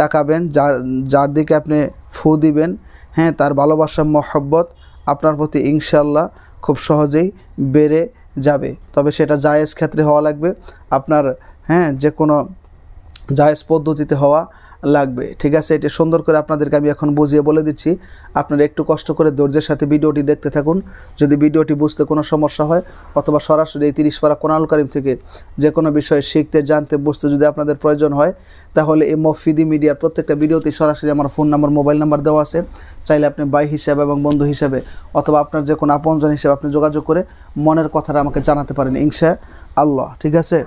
তাকাবেন, যার যার দিকে আপনি ফু দিবেন হ্যাঁ তার ভালোবাসা, মহব্বত আপনার প্রতি ইনশাল্লাহ খুব সহজেই বেড়ে যাবে। তবে সেটা জায়েজ ক্ষেত্রে হওয়া লাগবে। আপনার হ্যাঁ যে কোনো জায়েজ পদ্ধতিতে হওয়া লাগবে। ঠিক আছে, এটা সুন্দর করে আপনাদেরকে আমি এখন বুঝিয়ে বলে দিচ্ছি। আপনারা একটু কষ্ট করে ধৈর্যের সাথে ভিডিওটি দেখতে থাকুন। যদি ভিডিওটি বুঝতে কোনো সমস্যা হয়, অথবা সরাসরি এই তিরিশ পারা কোরআন কারিম থেকে যে কোনো বিষয়ে শিখতে, জানতে, বুঝতে যদি আপনাদের প্রয়োজন হয়, তাহলে এই মফিদি মিডিয়ার প্রত্যেকটা ভিডিওতে সরাসরি আমার ফোন নাম্বার, মোবাইল নাম্বার দেওয়া আছে। চাইলে আপনি ভাই হিসাবে এবং বন্ধু হিসাবে, অথবা আপনার যে কোনো আপনজন হিসেবে আপনি যোগাযোগ করে মনের কথাটা আমাকে জানাতে পারেন ইনশা আল্লাহ ঠিক আছে?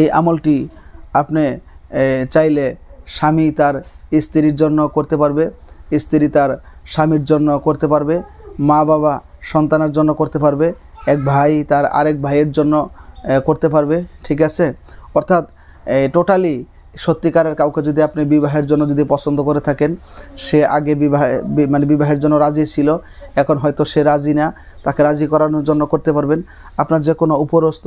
এই আমলটি আপনি চাইলে স্বামী তার স্ত্রীর জন্য করতে পারবে, স্ত্রী তার স্বামীর জন্য করতে পারবে, মা বাবা সন্তানের জন্য করতে পারবে, এক ভাই তার আরেক ভাইয়ের জন্য করতে পারবে, ঠিক আছে? অর্থাৎ টোটালি সত্যিকারের কাউকে যদি আপনি বিবাহের জন্য যদি পছন্দ করে থাকেন, সে আগে বিবাহ মানে বিবাহের জন্য রাজি ছিল, এখন হয়তো সে রাজি না, তাকে রাজি করানোর জন্য করতে পারবেন। আপনার যে কোনো উপরস্থ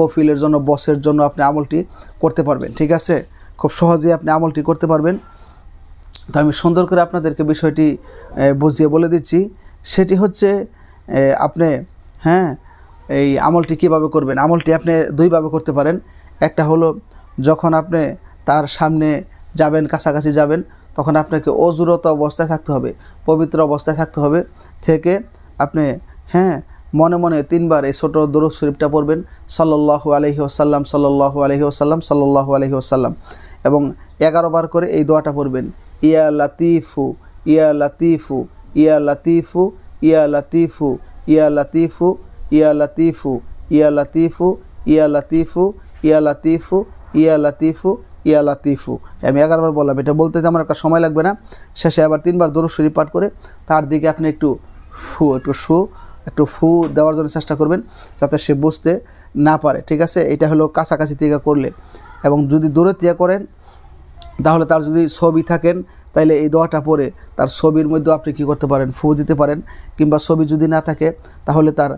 কফিলের জন্য, বসের জন্য আপনি আমলটি করতে পারবেন, ঠিক আছে? খুব সহজেই আপনি আমলটি করতে পারবেন। তো আমি সুন্দর করে আপনাদেরকে বিষয়টি বুঝিয়ে বলে দিচ্ছি। সেটি হচ্ছে আপনি হ্যাঁ এই আমলটি কীভাবে করবেন? আমলটি আপনি দুইভাবে করতে পারেন। একটা হলো, যখন আপনি তার সামনে যাবেন, কাছাকাছি যাবেন, তখন আপনাকে অজুরত অবস্থায় থাকতে হবে, পবিত্র অবস্থায় থাকতে হবে। থেকে আপনি হ্যাঁ মনে মনে তিনবার এই ছোটো দরুদ শরীফটা পড়বেন। সাল্লাল্লাহু আলহি আসাল্লাম সাল্লাল্লাহু আলহি আসাল্লাম সাল্লাল্লাহু আলহি আসাল্লাম এবং এগারো বার করে এই দোয়াটা পড়বেন ইয়া লাতিফু ইয়া লাতিফু ইয়া লাতিফু ইয়া লাতিফু ইয়া লাতিফু ইয়া লাতিফু ইয়া লাতিফু ইয়া লাতিফু ইয়া লাতিফু ইয়া লাতিফু ইয়া লাতিফু আমি এগারোবার বললাম এটা বলতে আমার একটা সময় লাগবে না শেষে আবার তিনবার দরুদ শরীফ পাঠ করে তার দিকে আপনি একটু ফু একটু শু একটু ফু দেওয়ার জন্য চেষ্টা করবেন যাতে সে বুঝতে না পারে ঠিক আছে এটা হলো কাছাকাছি থেকে করলে এবং যদি দূরে থেকে করেন তাহলে তার যদি ছবি থাকেন তাহলে এই দোয়াটা পরে তার ছবির মধ্যে আপনি কী করতে পারেন? ফু দিতে পারেন। কিংবা ছবি যদি না থাকে, তাহলে তার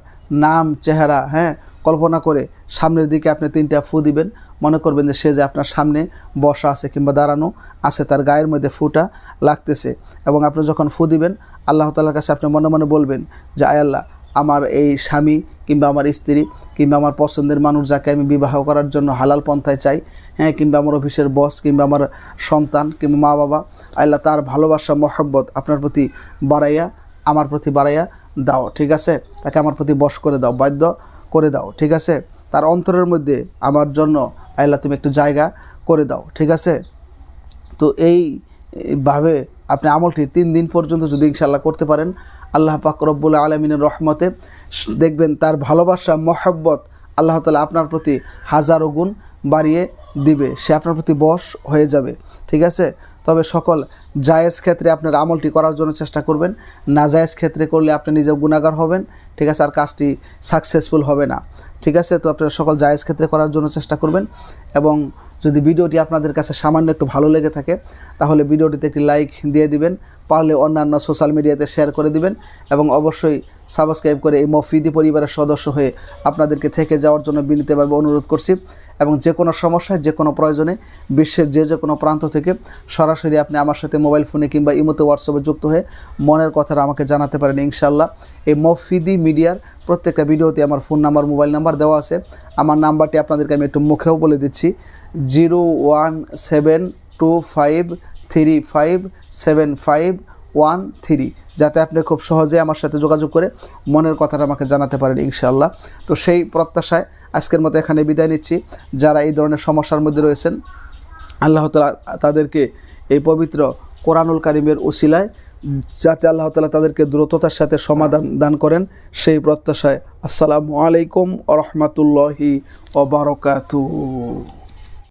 নাম, চেহারা হ্যাঁ কল্পনা করে সামনের দিকে আপনি তিনটা ফু দিবেন। মনে করবেন যে সে যে আপনার সামনে বসা আছে কিংবা দাঁড়ানো আছে, তার গায়ের মধ্যে ফুটা লাগতেছে। এবং আপনি যখন ফু দিবেন, আল্লাহ তালার কাছে আপনি মনে মনে বলবেন যে, আয় আল্লাহ, আমার এই স্বামী কিংবা আমার স্ত্রী, কিংবা আমার পছন্দের মানুষ যাকে আমি বিবাহ করার জন্য হালাল পন্থায় চাই হ্যাঁ কিংবা আমার অফিসের বস কিংবা আমার সন্তান, কিংবা মা বাবা আল্লাহ তার ভালোবাসা, মহব্বত আপনার প্রতি বাড়াইয়া, আমার প্রতি বাড়াইয়া দাও, ঠিক আছে? তাকে আমার প্রতি বশ করে দাও, বাধ্য করে দাও, ঠিক আছে? তার অন্তরের মধ্যে আমার জন্য আল্লাহ তুমি একটু জায়গা করে দাও, ঠিক আছে? তো এই ভাবে আপনি আমলটি তিন দিন পর্যন্ত যদি ইনশাল্লাহ করতে পারেন আল্লাহ পাক রব্বুল আলমিনের রহমতে দেখবেন তার ভালোবাসা, মহব্বত আল্লাহ তালা আপনার প্রতি হাজারো গুণ বাড়িয়ে দিবে। সে আপনার প্রতি বশ হয়ে যাবে। ঠিক আছে? তবে সকল জায়েজ ক্ষেত্রে আপনার আমলটি করার জন্য চেষ্টা করবেন। না জায়েজ ক্ষেত্রে করলে আপনি নিজে গুণাগার হবেন। ঠিক আছে? আর কাজটি সাকসেসফুল হবে না। ঠিক আছে? তো আপনারা সকল জায়েজ ক্ষেত্রে করার জন্য চেষ্টা করবেন। এবং যদি ভিডিওটি আপনাদের কাছে সামান্য একটু ভালো লেগে থাকে, তাহলে ভিডিওটিতে একটি লাইক দিয়ে দিবেন। পারলে অন্যান্য সোশ্যাল মিডিয়াতে শেয়ার করে দিবেন এবং অবশ্যই সাবস্ক্রাইব করে এই মফিদি পরিবারের সদস্য হয়ে আপনাদেরকে থেকে যাওয়ার জন্য বিনীতভাবে অনুরোধ করছি এবং যে কোনো সমস্যায়, যে কোনো প্রয়োজনে বিশ্বের যে যে কোনো প্রান্ত থেকে সরাসরি আপনি আমার সাথে মোবাইল ফোনে কিংবা ইমোতে হোয়াটসঅ্যাপে যুক্ত হয়ে মনের কথাটা আমাকে জানাতে পারেন ইনশাল্লাহ এই মফিদি মিডিয়ার প্রত্যেকটা ভিডিওতে আমার ফোন নাম্বার মোবাইল নাম্বার দেওয়া আছে। আমার নাম্বারটি আপনাদেরকে আমি একটু মুখেও বলে দিচ্ছি। Zero one seven two five three five seven five one three যাতে আপনি খুব সহজে আমার সাথে যোগাযোগ করে মনের কথাটা আমাকে জানাতে পারেন ইনশাআল্লাহ। তো সেই প্রত্যাশায় আজকের মতো এখানে বিদায় নিচ্ছি। যারা এই ধরনের সমস্যার মধ্যে রয়েছেন, আল্লাহ তালা তাদেরকে এই পবিত্র কোরআনুল কারিমের উসিলায় যাতে আল্লাহ তালা তাদেরকে দ্রুততার সাথে সমাধান দান করেন, সেই প্রত্যাশায় আসসালামু আলাইকুম আ রহমতুল্লাহি ওবরকাতু